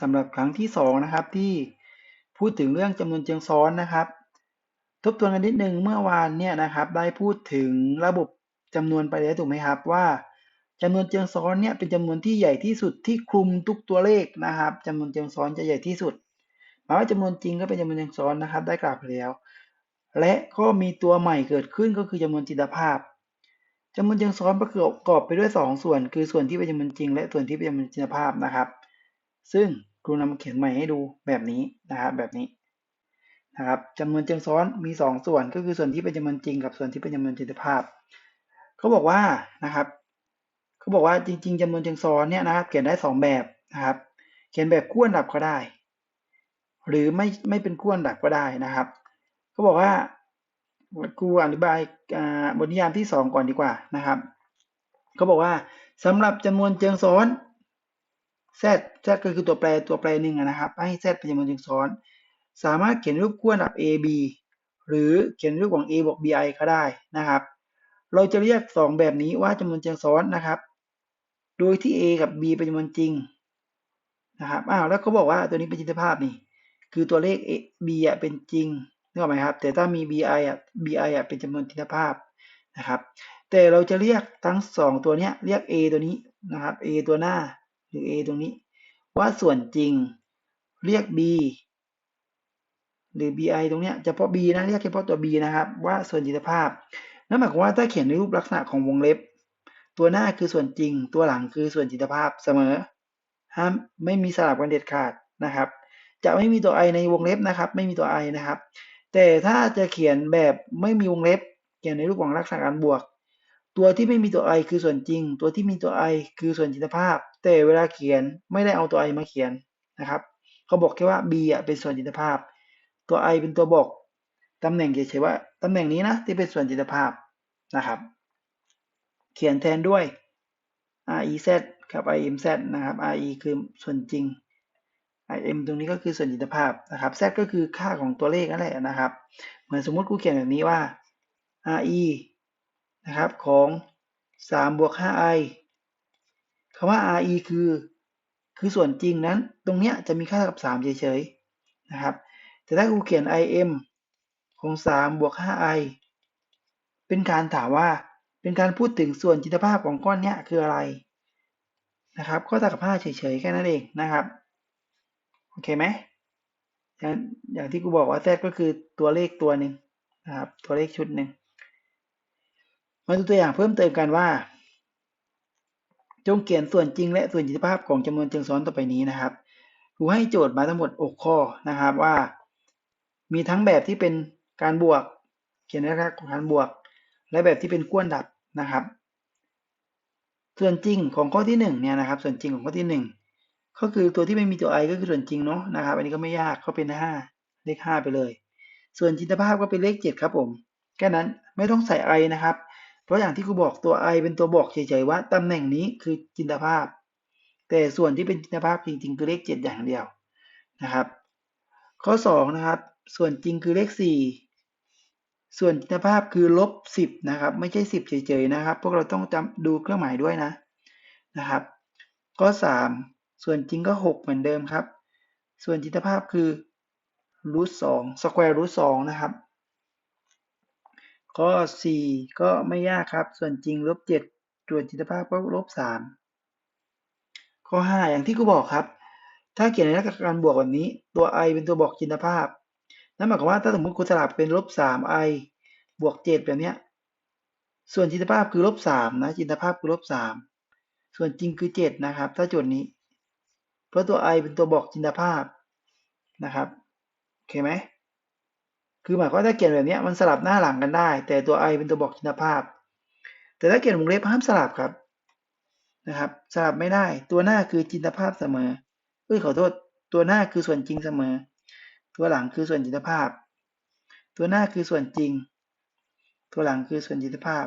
สำหรับครั้งที่สองนะครับที่พูดถึงเรื่องจำนวนเชิงซ้อนนะครับ ทบทวนกันนิดนึงเมื่อวานเนี่ยนะครับได้พูดถึงระบบจำนวนไปแล้วถูกไหมครับว่าจำนวนเชิงซ้อนเนี่ยเป็นจำนวนที่ใหญ่ที่สุดที่คลุมทุกตัวเลขนะครับจำนวนเชิงซ้อนจะใหญ่ที่สุดหมายว่าจำนวนจริงก็เป็นจำนวนเชิงซ้อนนะครับ ได้กล่าวไปแล้ว และก็มีตัวใหม่เกิดขึ้นก็คือจำนวนจินตภาพจำนวนเชิงซ้อนประกอบไปด้วย 2 ส่วน คือส่วนที่เป็นจำนวนจริง และส่วนที่เป็นจำนวนจินตภาพนะครับ ซึ่งครูนำมาเขียนใหม่ให้ดูแบบนี้นะครับแบบนี้นะครับจำนวนเชิงซ้อนมี 2 ส่วนก็คือส่วนที่เป็นจำนวนจริงกับส่วนที่เป็นจำนวนจินตภาพเขาบอกว่านะครับเขาบอกว่าจริง ๆจำนวนเชิงซ้อนเนี่ยนะครับ เขียนได้ 2 แบบนะครับ เขียนแบบคู่อันดับก็ได้ หรือไม่ไม่เป็นคู่อันดับก็ได้นะครับเขาบอกว่าครูอธิบายบทนิยามที่ 2 ก่อนดีกว่านะครับเขาบอกว่าสำหรับจำนวนเชิงซ้อน z z ก็คือตัวแปรตัวแปรหนึ่งนะครับ ให้ z เป็นจำนวนเชิงซ้อน สามารถเขียนรูปคู่อันดับ a b หรือเขียนรูปของ a บวก bi ก็ได้นะครับ เราจะเรียก 2 แบบนี้ว่าจำนวนเชิงซ้อนนะครับ โดยที่ a กับ b เป็นจำนวนจริงนะครับอ้าวแล้วเขาบอกว่าตัวนี้เป็นจินตภาพนี่ คือตัวเลข a b อะเป็นจริงนึกออกไหมครับ แต่ถ้ามี bi อะ bi อะเป็นจำนวนจินตภาพนะครับ แต่เราจะเรียกทั้ง 2 ตัวนี้เรียก a ตัวนี้นะครับ a ตัวหน้า หรือ a ตรงนี้ ว่าส่วนจริงเรียก b หรือ bi ตรงนี้เฉพาะ b นะเรียกเฉพาะตัว b นะครับ ว่าส่วนจิตภาพนั่นหมายความว่าถ้าเขียนในรูปลักษณะของวงเล็บ ตัวหน้าคือส่วนจริง ตัวหลังคือส่วนจิตภาพเสมอห้ามไม่มีสลับกันเด็ดขาดนะครับ จะไม่มีตัว i ในวงเล็บนะครับ ไม่มีตัว i นะครับ แต่ถ้าจะเขียนแบบไม่มีวงเล็บ เขียนในรูปของลักษณะการบวก ตัวที่ไม่มีตัว i คือส่วนจริง ตัวที่มีตัว i คือส่วนจิตภาพ แต่เวลาเขียนไม่ได้เอาตัว i มาเขียนนะครับเขาบอกแค่ว่า b อะเป็นส่วนจิตภาพ ตัว i เป็นตัวบอกตำแหน่งเฉยๆว่าตำแหน่งนี้นะที่เป็นส่วนจิตภาพนะครับ เขียนแทนด้วย rez กับ imz นะครับ re คือส่วนจริง im ตรงนี้ก็คือส่วนจิตภาพนะครับ z ก็คือค่าของตัวเลขนั่นแหละนะครับ เหมือนสมมติกูเขียนแบบนี้ว่า re นะครับของ3บวก 5i คำว่า re คือ คือส่วนจริงนั้น ตรงเนี้ยจะมีค่าเท่ากับ 3 เฉยๆ นะครับ แต่ถ้ากูเขียน im ของ 3 บวก 5i เป็นการถามว่า เป็นการพูดถึงส่วนจิตภาพของก้อนเนี้ยคืออะไร นะครับ ก็เท่ากับ 5 เฉยๆ แค่นั้นเองนะครับ โอเคไหม อย่างอย่างที่กูบอกว่า z ก็คือตัวเลขตัวหนึ่งนะครับ ตัวเลขชุดหนึ่งมาดูตัวอย่างเพิ่มเติมกันว่า จงเขียนส่วนจริงและส่วนจิตภาพของจำนวนเชิงซ้อนต่อไปนี้นะครับครูให้โจทย์มาทั้งหมด 6 ข้อนะครับว่า มีทั้งแบบที่เป็นการบวก เขียนในลักษณะของการบวก และแบบที่เป็นก้วนดับนะครับ ส่วนจริงของข้อที่1เนี่ยนะครับ ส่วนจริงของข้อที่ 1 ก็คือตัวที่ไม่มีตัว i ก็คือส่วนจริงเนาะนะครับ อันนี้ก็ไม่ยากเขาเป็น 5 เลข 5 ไปเลย ส่วนจินตภาพก็เป็นเลข 7 ครับผมแค่นั้นไม่ต้องใส่ i นะครับ เพราะอย่างที่ครูบอกตัว i เป็นตัวบอกเฉยๆว่าตำแหน่งนี้คือจินตภาพ แต่ส่วนที่เป็นจินตภาพจริงๆคือเลข 7 อย่างเดียวนะครับ ข้อ2นะครับส่วนจริงคือเลข 4 ส่วนจินตภาพคือลบ 10นะครับไม่ใช่ 10 เฉยๆนะครับ พวกเราต้องจำดูเครื่องหมายด้วยนะนะครับ ข้อ 3 ส่วนจริงก็ 6 เหมือนเดิมครับ ส่วนจินตภาพคือรูทสองสแควร์รูทสองนะครับ ข้อ 4 ก็ไม่ยากครับ ส่วนจริงลบ7ส่วนจินตภาพก็ลบ3ข้อ 5 อย่างที่กูบอกครับ ถ้าเขียนในลักษณะการบวกแบบนี้ ตัว i เป็นตัวบอกจินตภาพ นั่นหมายความว่าถ้าสมมติคุณสลับเป็นลบ 3i บวก 7 แบบนี้ส่วนจินตภาพคือลบ3นะ จินตภาพคือลบ3ส่วนจริงคือ 7 นะครับ ถ้าโจทย์นี้ เพราะตัว i เป็นตัวบอกจินตภาพนะครับ โอเคไหม คือหมายความว่าถ้าเขียนแบบนี้มันสลับหน้าหลังกันได้ แต่ตัว i เป็นตัวบอกจินตภาพ แต่ถ้าเขียนวงเล็บห้ามสลับครับนะครับ สลับไม่ได้ ตัวหน้าคือจินตภาพเสมอเอ้ยขอโทษ ตัวหน้าคือส่วนจริงเสมอ ตัวหลังคือส่วนจินตภาพ ตัวหน้าคือส่วนจริง ตัวหลังคือส่วนจินตภาพ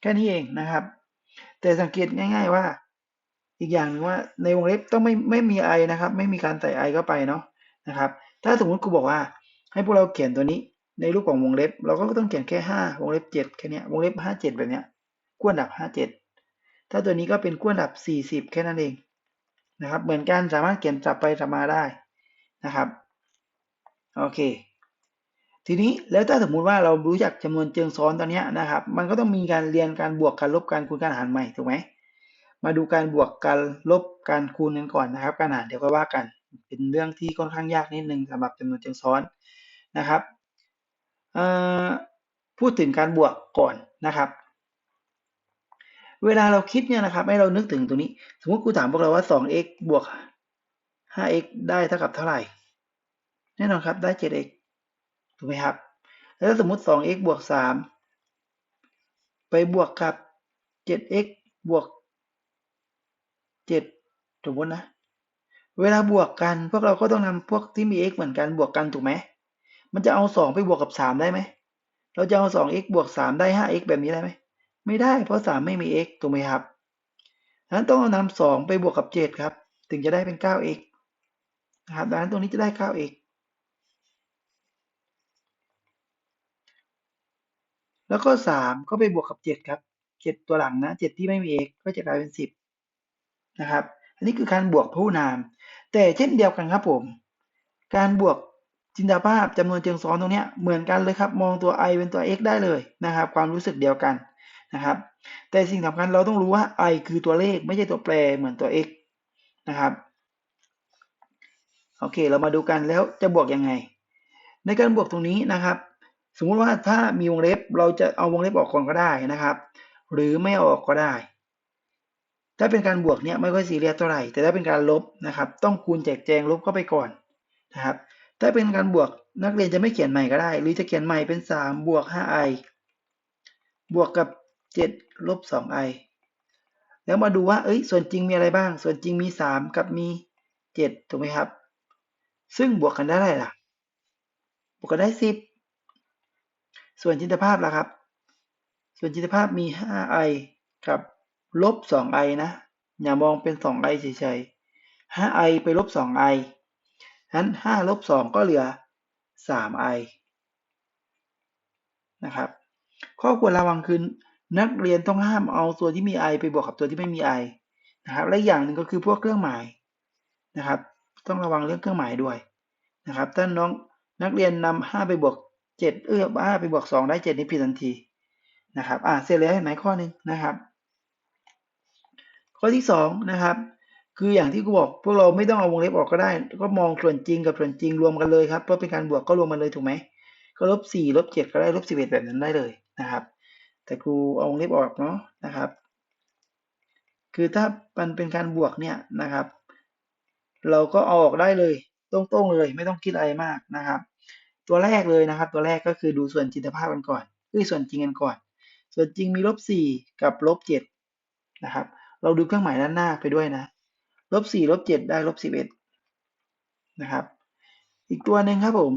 แค่นี้เองนะครับ แต่สังเกตง่าย ๆว่า อีกอย่างหนึ่งว่าในวงเล็บต้องไม่ไม่มี i นะครับ ไม่มีการใส่ i เข้าไปเนาะนะครับ ถ้าสมมติครูบอกว่า ให้พวกเราเขียนตัวนี้ในรูปของวงเล็บ เราก็ต้องเขียนแค่ 5 วงเล็บ 7 แค่นี้วงเล็บ 57 แบบนี้ยกวนดับ 57 ถ้าตัวนี้ก็เป็นกวนดับ 40 แค่นั้นเองนะครับเหมือนกันสามารถเขียนสับไปสับมาได้นะครับโอเค ทีนี้แล้วถ้าสมมุติว่าเรารู้จักจำนวนเชิงซ้อนตอนนี้นะครับ มันก็ต้องมีการเรียนการบวกการลบการคูณการหารใหม่ถูกไหมมาดูการบวกการลบการคูณกันก่อนนะครับ การหารเดี๋ยวก็ว่ากัน เป็นเรื่องที่ค่อนข้างยากนิดนึงสำหรับจำนวนเชิงซ้อน นะครับพูดถึงการบวกก่อนนะครับ เวลาเราคิดเนี่ยนะครับ ให้เรานึกถึงตรงนี้ สมมติครูถามพวกเราว่า 2x บวก 5x ได้เท่ากับเท่าไหร่ แน่นอนครับ ได้ 7x ถูกไหมครับ แล้วสมมติ 2x บวก 3 ไปบวกกับ 7x บวก 7 สมมตินะ เวลาบวกกัน พวกเราก็ต้องนำพวกที่มี x เหมือนกันบวกกันถูกไหม มันจะเอา2ไปบวกกับ3ได้ไหม เราจะเอา 2x บวก3ได้ 5x แบบนี้ได้ไหม ไม่ได้เพราะ3ไม่มี x ถูกไหมครับดังนั้นต้องเอานำ2ไปบวกกับ7ครับ ถึงจะได้เป็น 9x นะครับ ดังนั้นตรงนี้จะได้ 9x แล้วก็3ก็ไปบวกกับ7ครับ7ตัวหลังนะ7ที่ไม่มี x ก็จะกลายเป็น10นะครับ อันนี้คือการบวกผู้นาม แต่เช่นเดียวกันครับผม การบวก จินตภาพจำนวนเชิงซ้อนตรงนี้เหมือนกันเลยครับ มองตัว i เป็นตัว x ได้เลยนะครับ ความรู้สึกเดียวกันนะครับ แต่สิ่งสำคัญเราต้องรู้ว่า i คือตัวเลขไม่ใช่ตัวแปรเหมือนตัว x นะครับโอเค เรามาดูกันแล้วจะบวกยังไง ในการบวกตรงนี้นะครับ สมมุติว่าถ้ามีวงเล็บเราจะเอาวงเล็บออกก่อนก็ได้นะครับ หรือไม่ออกก็ได้ ถ้าเป็นการบวกเนี่ยไม่ค่อยซีเรียสเท่าไหร่แต่ถ้าเป็นการลบนะครับ ต้องคูณแจกแจงลบเข้าไปก่อนนะครับ ถ้าเป็นการบวกนักเรียนจะไม่เขียนใหม่ก็ได้ หรือจะเขียนใหม่เป็น 3 บวก 5i บวกกับ 7 ลบ 2i แล้วมาดูว่า เอ้ย ส่วนจริงมีอะไรบ้าง ส่วนจริงมี 3 กับมี 7 ถูกไหมครับ ซึ่งบวกกันได้ไรล่ะ บวกกันได้ 10 ส่วนจินตภาพล่ะครับ ส่วนจินตภาพมี 5i กับลบ 2i นะ อย่ามองเป็น 2i เฉยๆ 5i ไปลบ 2i นั้น5ลบ2ก็เหลือ 3i นะครับ ข้อควรระวังคือนักเรียนต้องห้ามเอาตัวที่มี i ไปบวกกับตัวที่ไม่มี i นะครับ และอย่างหนึ่งก็คือพวกเครื่องหมายนะครับ ต้องระวังเรื่องเครื่องหมายด้วยนะครับ ถ้าน้องนักเรียนนำ5ไปบวก 7 เอื้อ5ไปบวก 2 ได้ 7 นี่ผิดทันทีนะครับ อ่าเสร็จแล้วเห็นไหมข้อหนึ่งนะครับ ข้อที่2นะครับ คืออย่างที่กูบอกพวกเราไม่ต้องเอาวงเล็บออกก็ได้ ก็มองส่วนจริงกับส่วนจริงรวมกันเลยครับ เพราะเป็นการบวกก็รวมมันเลยถูกไหมก็ลบ4ลบ7ก็ได้ลบ11แบบนั้นได้เลยนะครับ แต่ครูเอาวงเล็บออกเนาะนะครับ คือถ้ามันเป็นการบวกเนี่ยนะครับ เราก็เอาออกได้เลยตรงๆเลย ไม่ต้องคิดอะไรมากนะครับ ตัวแรกเลยนะครับ ตัวแรกก็คือดูส่วนจินตภาพกันก่อนคือส่วนจริงกันก่อน ส่วนจริงมีลบ4กับลบ7นะครับ เราดูเครื่องหมายด้านหน้าไปด้วยนะ ลบ4ลบ7ได้ลบ11นะครับ อีกตัวหนึ่งครับผม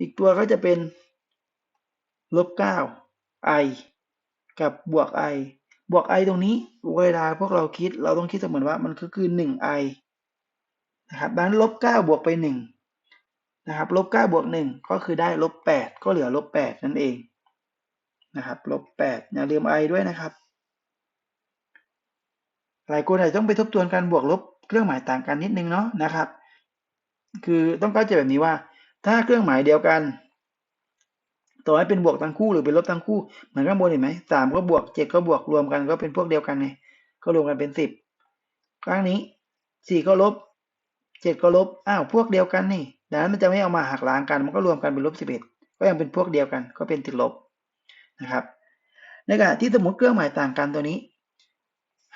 อีกตัวก็จะเป็นลบ9 i กับบวก i บวก i ตรงนี้เวลาพวกเราคิดเราต้องคิดเสมือนว่ามันก็คือ 1i นะครับดังนั้นลบ9บวกไป1นะครับลบ9บวก1ก็คือได้ลบ8ก็เหลือลบ8นั่นเองนะครับลบ8อย่าลืม i ด้วยนะครับ หลายคนอาจจะต้องไปทบทวนการบวกลบเครื่องหมายต่างกันนิดนึงเนาะนะครับ คือต้องเข้าใจแบบนี้ว่า ถ้าเครื่องหมายเดียวกันต่อให้เป็นบวกทั้งคู่หรือเป็นลบทั้งคู่เหมือนข้างบนเห็นไหมสามก็บวกเจ็ดก็บวกรวมกันก็เป็นพวกเดียวกันไงก็รวมกันเป็นสิบครั้งนี้สี่ก็ลบเจ็ดก็ลบอ้าวพวกเดียวกันนี่ดังนั้นมันจะไม่เอามาหักล้างกัน มันก็รวมกันเป็นลบสิบเอ็ดก็ยังเป็นพวกเดียวกัน ก็เป็นติดลบนะครับในขณะที่สมมติเครื่องหมายต่างกันตัวนี้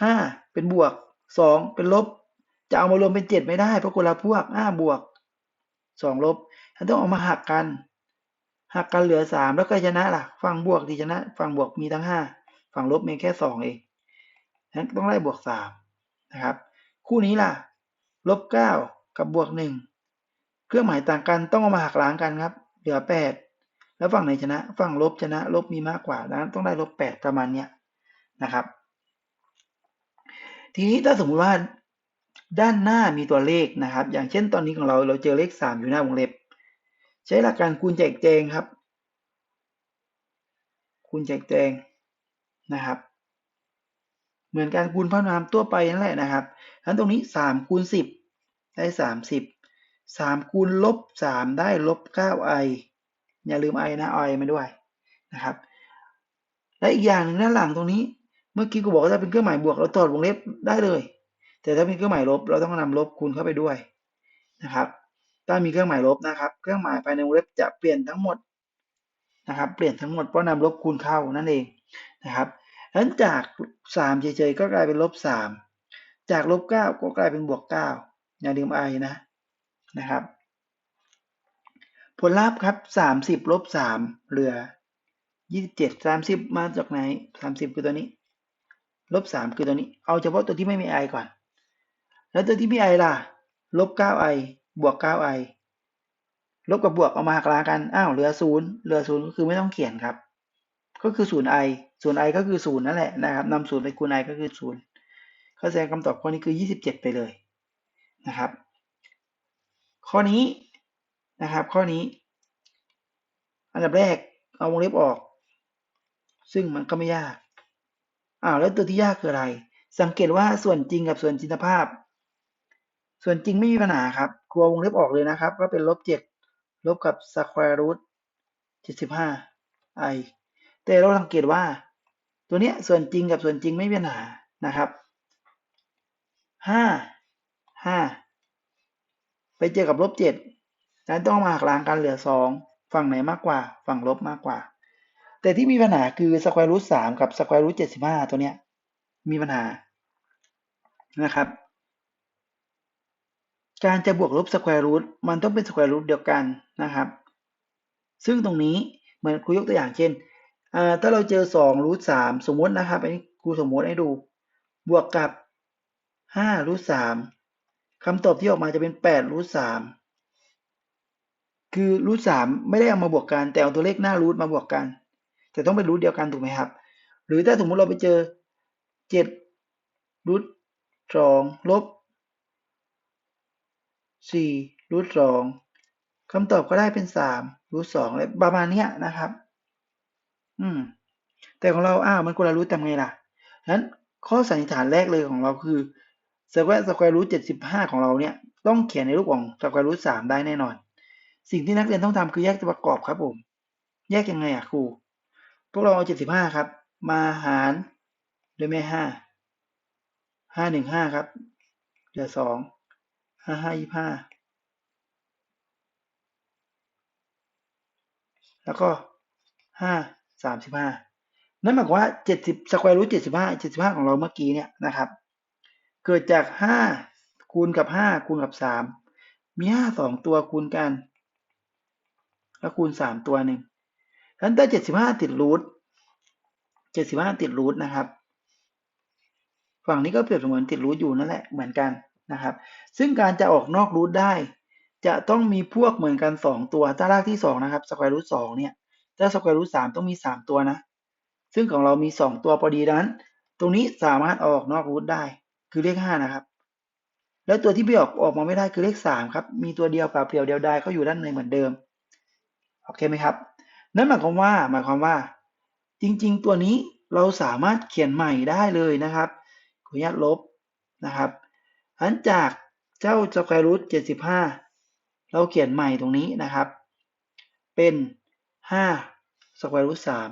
ห้าเป็นบวกสองเป็นลบ จะเอามารวมเป็นเจ็ดไม่ได้เพราะคนละพวกห้าบวกสองลบฉันต้องเอามาหักกัน หักกันเหลือสามแล้วก็ชนะล่ะ ฝั่งบวกที่ชนะ ฝั่งบวกมีทั้งห้าฝั่งลบมีแค่สองเองนั้นต้องไล่บวกสามนะครับ คู่นี้ล่ะลบเก้ากับบวกหนึ่งเครื่องหมายต่างกันต้องเอามาหักล้างกันครับ เหลือแปดแล้วฝั่งไหนชนะ ฝั่งลบชนะ ลบมีมากกว่าดังนั้นต้องได้ลบแปดประมาณเนี้ยนะครับ ทีนี้ถ้าสมมติว่าด้านหน้ามีตัวเลขนะครับ อย่างเช่นตอนนี้ของเราเราเจอเลขสามอยู่หน้าวงเล็บ ใช้หลักการคูณแจกแจงครับ คูณแจกแจงนะครับ เหมือนการคูณพนามตัวไปนั่นแหละนะครับฉะนั้นตรงนี้สามคูณสิบได้สามสิบสามคูณลบสามได้ลบเก้าไออย่าลืมไอนะไอมาด้วยนะครับ และอีกอย่างหนึ่งด้านหลังตรงนี้ เมื่อกี้กูบอกว่าถ้าเป็นเครื่องหมายบวกเราถอดวงเล็บได้เลย แต่ถ้าเป็นเครื่องหมายลบเราต้องนำลบคูณเข้าไปด้วยนะครับ ถ้ามีเครื่องหมายลบนะครับ เครื่องหมายภายในวงเล็บจะเปลี่ยนทั้งหมดนะครับ เปลี่ยนทั้งหมดเพราะนำลบคูณเข้านั่นเองนะครับฉะนั้นจากสามเฉยๆก็กลายเป็นลบสามจากลบเก้าก็กลายเป็นบวกเก้าอย่าลืมไอนะนะครับ ผลลัพธ์ครับสามสิบลบสามเหลือยี่สิบเจ็ดสามาจากไหนสามสิบคือตัวนี้ ลบสามคือตัวนี้ เอาเฉพาะตัวที่ไม่มีไอก่อน แล้วตัวที่มีไอล่ะ ลบเก้าไอบวกเก้าไอลบกับบวกเอามาหักล้างกัน อ้าว เหลือศูนย์เหลือศูนย์ก็คือไม่ต้องเขียนครับ ก็คือศูนย์ไอศูนย์ไอก็คือศูนย์นั่นแหละนะครับนำศูนย์ไปคูณไอก็คือศูนย์เข้าใจคำตอบข้อนี้คือยี่สิบเจ็ดไปเลยนะครับ ข้อนี้นะครับ ข้อนี้ อันดับแรกเอาวงเล็บออก ซึ่งมันก็ไม่ยาก อ้าวแล้วตัวที่ยากคืออะไร สังเกตว่าส่วนจริงกับส่วนจินตภาพ ส่วนจริงไม่มีปัญหาครับ ครัววงเล็บออกเลยนะครับ ก็เป็นลบเจ็ดลบกับ square root เจ็ดสิบห้า i แต่เราสังเกตว่า ตัวเนี้ยส่วนจริงกับส่วนจริงไม่มีปัญหานะครับห้าห้าไปเจอกับลบเจ็ดนั้นต้องมาหักล้างกันเหลือสองฝั่งไหนมากกว่า ฝั่งลบมากกว่า แต่ที่มีปัญหาคือ square root สามกับ square root เจ็ดสิบห้าตัวเนี้ย มีปัญหานะครับ การจะบวกลบ square root มันต้องเป็น square root เดียวกันนะครับ ซึ่งตรงนี้เหมือนครูยกตัวอย่างเช่นถ้าเราเจอ2รูทสามสมมตินะครับอันนี้ครูสมมติให้ดู บวกกับ5รูทสามคำตอบที่ออกมาจะเป็น8รูทสามคือรูทสามไม่ได้เอามาบวกกันแต่เอาตัวเลขหน้ารูทมาบวกกัน แต่ต้องเป็นรูทเดียวกันถูกไหมครับ หรือถ้าสมมุติเราไปเจอ7รูทสองลบ4รูทสองคำตอบก็ได้เป็น3รูทสองอะไรประมาณนี้นะครับ อืม แต่ของเราอ้าวมันคนละรูททำไงล่ะฉะนั้นข้อสันนิษฐานแรกเลยของเราคือสแควร์สแควร์รูทเจ็ดสิบห้าของเราเนี่ยต้องเขียนในรูปของสแควร์รูทสามได้แน่นอน สิ่งที่นักเรียนต้องทำคือแยกตัวประกอบครับผม แยกยังไงอะครู พวกเราเอาเจ็ดสิบห้าครับ มาหารด้วยแม่ห้าห้าหนึ่งห้าครับ เหลือสองห้าห้ายี่ห้าแล้วก็ห้าสามสิบห้านั่นหมายความว่าเจ็ดสิบสแควร์รูทเจ็ดสิบห้าเจ็ดสิบห้าของเราเมื่อกี้เนี่ยนะครับ เกิดจากห้าคูณกับห้าคูณกับสามมีห้าสองตัวคูณกัน แล้วคูณสามตัวหนึ่ง ฉะนั้นถ้าเจ็ดสิบห้าติดรูทเจ็ดสิบห้าติดรูทนะครับ ฝั่งนี้ก็เปรียบเสมือนติดรูทอยู่นั่นแหละเหมือนกันนะครับ ซึ่งการจะออกนอกรูทได้ จะต้องมีพวกเหมือนกันสองตัวถ้ารากที่สองนะครับสแควร์รูทสองเนี่ยถ้าสแควร์รูทสามต้องมีสามตัวนะ ซึ่งของเรามีสองตัวพอดีดังนั้น ตรงนี้สามารถออกนอกรูทได้ คือเลขห้านะครับ แล้วตัวที่ไม่ออกออกมาไม่ได้คือเลขสามครับ มีตัวเดียวกับเปลี่ยวเดียวดายก็อยู่ด้านในเหมือนเดิม โอเคไหมครับ นั่นหมายความว่าหมายความว่า จริง ๆ ตัวนี้เราสามารถเขียนใหม่ได้เลยนะครับขออนุญาตลบนะครับอันจากเจ้าสแควรูทเจ็ดสิบห้าเราเขียนใหม่ตรงนี้นะครับ เป็นห้าสแควรูทสาม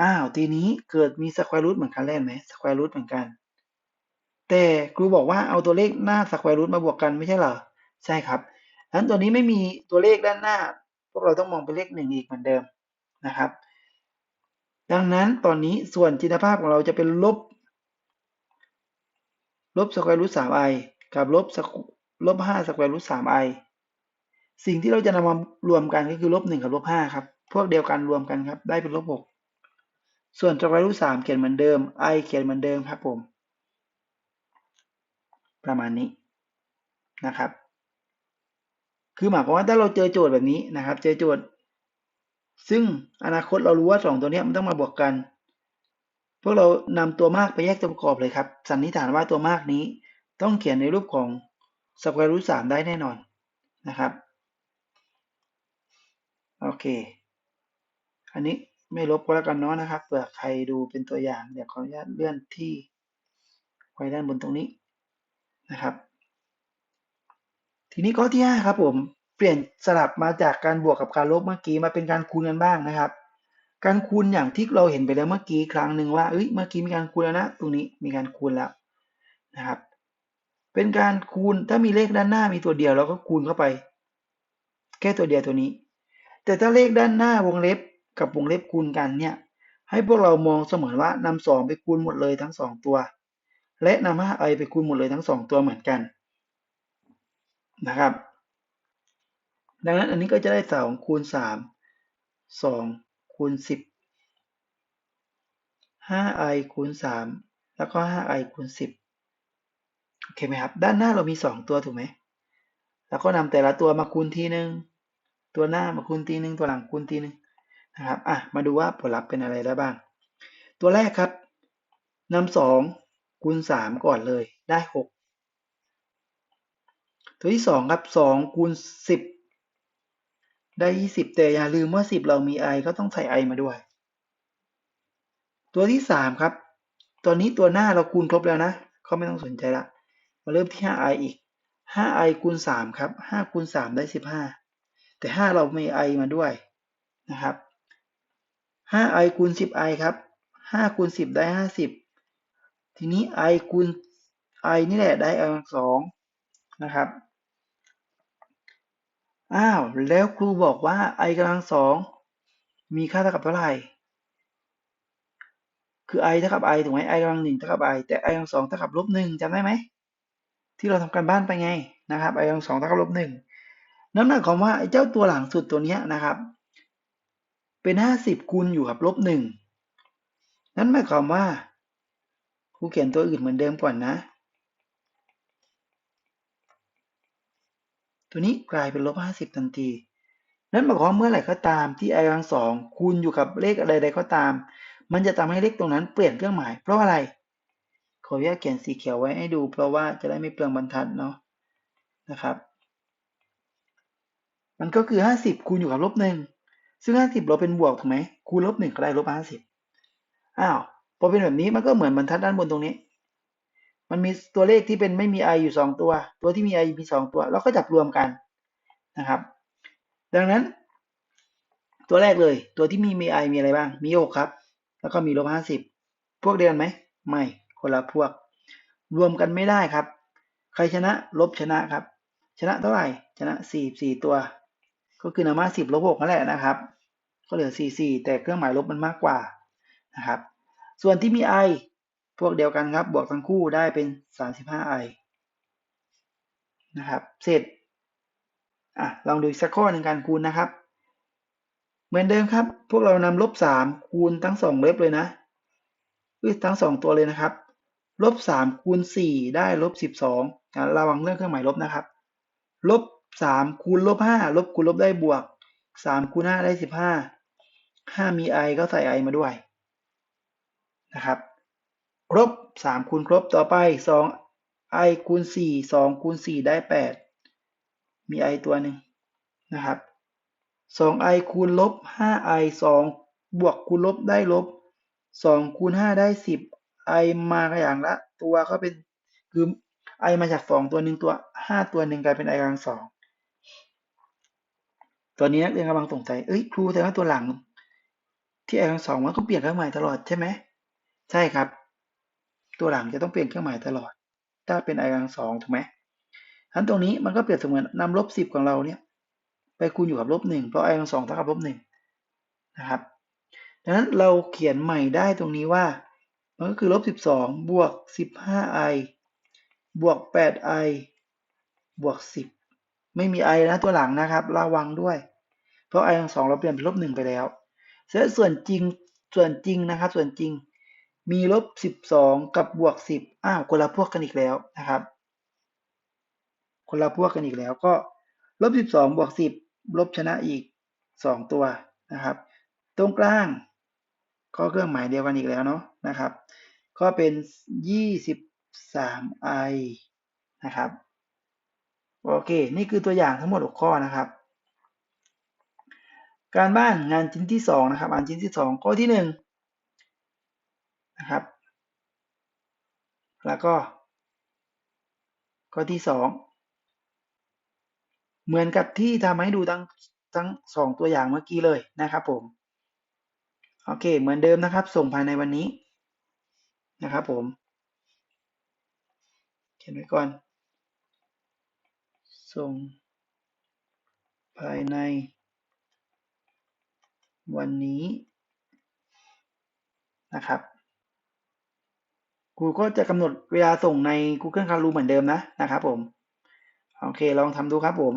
อ้าวทีนี้เกิดมีสแควรูทเหมือนกันแล้วไหมสแควรูทเหมือนกัน แต่ครูบอกว่าเอาตัวเลขหน้าสแควร์รูทมาบวกกันไม่ใช่เหรอ ใช่ครับฉะนั้นตัวนี้ไม่มีตัวเลขด้านหน้า พวกเราต้องมองเป็นเลขหนึ่งอีกเหมือนเดิมนะครับ ดังนั้นตอนนี้ส่วนจินตภาพของเราจะเป็นลบ ลบสแควร์รูทสามไอกับลบลบห้าสแควร์รูทสามไอสิ่งที่เราจะนำมารวมกันก็คือลบหนึ่งกับลบห้าครับ พวกเดียวกันรวมกันครับ ได้เป็นลบหกส่วนสแควร์รูทสามเขียนเหมือนเดิม i เขียนเหมือนเดิมครับผม ประมาณนี้นะครับ คือหมายความว่าถ้าเราเจอโจทย์แบบนี้นะครับ เจอโจทย์ ซึ่งอนาคตเรารู้ว่าสองตัวนี้มันต้องมาบวกกัน พวกเรานำตัวมากไปแยกตัวประกอบเลยครับ สันนิษฐานว่าตัวมากนี้ ต้องเขียนในรูปของสแควร์รูทสามได้แน่นอนนะครับ โอเค อันนี้ไม่ลบก็แล้วกันเนาะนะครับ เผื่อใครดูเป็นตัวอย่าง เดี๋ยวขออนุญาตเลื่อนที่ไว้ด้านบนตรงนี้นะครับ ทีนี้ข้อที่ห้าครับผมเปลี่ยนสลับมาจากการบวกกับการลบเมื่อกี้มาเป็นการคูณกันบ้างนะครับ การคูณอย่างที่เราเห็นไปแล้วเมื่อกี้ครั้งหนึ่งว่าเอ้ยเมื่อกี้มีการคูณแล้วนะ ตรงนี้มีการคูณแล้วนะครับ เป็นการคูณถ้ามีเลขด้านหน้ามีตัวเดียวเราก็คูณเข้าไป แค่ตัวเดียวตัวนี้ แต่ถ้าเลขด้านหน้าวงเล็บกับวงเล็บคูณกันเนี่ย ให้พวกเรามองเสมือนว่านำสองไปคูณหมดเลยทั้งสองตัว และนำห้าไอไปคูณหมดเลยทั้งสองตัวเหมือนกัน นะครับ ดังนั้นอันนี้ก็จะได้สองคูณสามสองคูณสิบห้าไอคูณสามแล้วก็ห้าไอคูณสิบโอเคไหมครับ ด้านหน้าเรามีสองตัวถูกไหมแล้วก็นำแต่ละตัวมาคูณทีหนึ่งตัวหน้ามาคูณทีหนึ่งตัวหลังคูณทีหนึ่งนะครับอะมาดูว่าผลลัพธ์เป็นอะไรได้บ้าง ตัวแรกครับนำสองคูณสามก่อนเลยได้หก ตัวที่สองครับสองคูณสิบได้ยี่สิบแต่อย่าลืมว่าสิบเรามี i ก็ต้องใส่ i มาด้วย ตัวที่สามครับตัวนี้ตัวหน้าเราคูณครบแล้วนะเขาไม่ต้องสนใจละ มาเริ่มที่ 5i อีก 5i คูณ3ครับ5คูณ3ได้ 15 แต่ 5 เรามี i มาด้วยนะครับ 5i คูณ 10i ครับ 5คูณ10 ได้ 50 ทีนี้ i คูณ i นี่แหละได้ i สองนะครับ อ้าว แล้วครูบอกว่า i กำลังสองมีค่าเท่ากับเท่าไหร่ คือ i เท่ากับ i ถูกไหม i กำลังหนึ่งเท่ากับ i แต่ i กำลังสองเท่ากับลบหนึ่งจำได้ไหม ที่เราทำการบ้านไปไงนะครับ i กำลังสองเท่ากับลบหนึ่งนั่นหมายความว่าไอ้เจ้าตัวหลังสุดตัวนี้นะครับ เป็นห้าสิบคูณอยู่กับลบหนึ่งนั่นหมายความว่าครูเขียนตัวอื่นเหมือนเดิมก่อนนะ ตัวนี้กลายเป็นลบห้าสิบทันทีนั่นหมายความเมื่อไหร่ก็ตามที่ i กำลังสองคูณอยู่กับเลขอะไรใดก็ตาม มันจะทำให้เลขตรงนั้นเปลี่ยนเครื่องหมาย เพราะอะไรขออนุญาตเขียนสีเขียวไว้ให้ดู เพราะว่าจะได้ไม่เปลืองบรรทัดเนาะนะครับ มันก็คือห้าสิบคูณอยู่กับลบหนึ่งซึ่งห้าสิบเราเป็นบวกถูกไหมคูณลบหนึ่งก็ได้ลบห้าสิบอ้าวพอเป็นแบบนี้มันก็เหมือนบรรทัดด้านบนตรงนี้ มันมีตัวเลขที่เป็นไม่มี i อยู่สองตัว ตัวที่มี i มีสองตัว เราก็จับรวมกันนะครับ ดังนั้น ตัวแรกเลย ตัวที่มีมี i มีอะไรบ้าง มีหกครับ แล้วก็มีลบห้าสิบพวกเดียวกันไหม ไม่ คนละพวก รวมกันไม่ได้ครับ ใครชนะลบชนะครับ ชนะเท่าไหร่ ชนะสี่สี่ตัว ก็คือนำมาสิบลบหกนั่นแหละนะครับ ก็เหลือสี่สี่แต่เครื่องหมายลบมันมากกว่านะครับ ส่วนที่มี i พวกเดียวกันครับ บวกทั้งคู่ได้เป็นสามสิบห้า i นะครับ เสร็จอะลองดูอีกสักข้อหนึ่งการคูณนะครับ เหมือนเดิมครับ พวกเรานำลบสามคูณทั้งสองเล็บเลยนะทั้งสองตัวเลยนะครับลบสามคูณสี่ได้ลบสิบสองระวังเรื่องเครื่องหมายลบนะครับลบสามคูณลบห้าลบคูณลบได้บวกสามคูณห้าได้สิบห้าห้ามี i ก็ใส่ i มาด้วยนะครับ ครบสามคูณครบต่อไปสอง i คูณสี่สองคูณสี่ได้แปดมี i ตัวหนึ่งนะครับสอง i คูณลบห้า i สองบวกคูณลบได้ลบสองคูณห้าได้สิบ i มาอย่างละ ตัวก็เป็นคือ i มาจากสองตัวหนึ่งตัวห้าตัวหนึ่งกลายเป็น i กำลังสองตัวนี้นักเรียนกำลังสงสัยเอ้ยครูแต่ว่าตัวหลัง ที่ i กำลังสองมันก็เปลี่ยนเครื่องหมายตลอดใช่ไหมใช่ครับ ตัวหลังจะต้องเปลี่ยนเครื่องหมายตลอด ถ้าเป็น i กำลังสองถูกไหมทั้นตรงนี้มันก็เปรียบเสมือนนำลบสิบของเราเนี่ยไปคูณอยู่กับลบหนึ่งเพราะ i กำลังสองเท่ากับลบหนึ่งนะครับดังนั้นเราเขียนใหม่ได้ตรงนี้ว่า มันก็คือลบสิบสองบวกสิบห้า i บวกแปด i บวกสิบไม่มี i นะตัวหลังนะครับ ระวังด้วย เพราะ i ทั้งสองเราเปลี่ยนเป็นลบหนึ่งไปแล้วส่วนจริงส่วนจริงนะครับ ส่วนจริง มีลบสิบสองกับบวกสิบอ้าวคนละพวกกันอีกแล้วนะครับ คนละพวกกันอีกแล้วก็ลบสิบสองบวกสิบลบชนะอีกสองตัวนะครับ ตรงกลางก็เครื่องหมายเดียวกันอีกแล้วเนาะนะครับ ก็เป็นยี่สิบสาม i นะครับ โอเค นี่คือตัวอย่างทั้งหมด6ข้อนะครับ การบ้านงานชิ้นที่สองนะครับงานชิ้นที่สองข้อที่ห นะครับ แล้วก็ ข้อที่สองเหมือนกับที่ทำให้ดูทั้งทั้งสองตัวอย่างเมื่อกี้เลยนะครับผม โอเค เหมือนเดิมนะครับ ส่งภายในวันนี้นะครับผม เขียนไว้ก่อน ส่งภายในวันนี้นะครับ กูก็จะกำหนดเวลาส่งใน Google Classroom เหมือนเดิมนะนะครับผม โอเคลองทำดูครับผม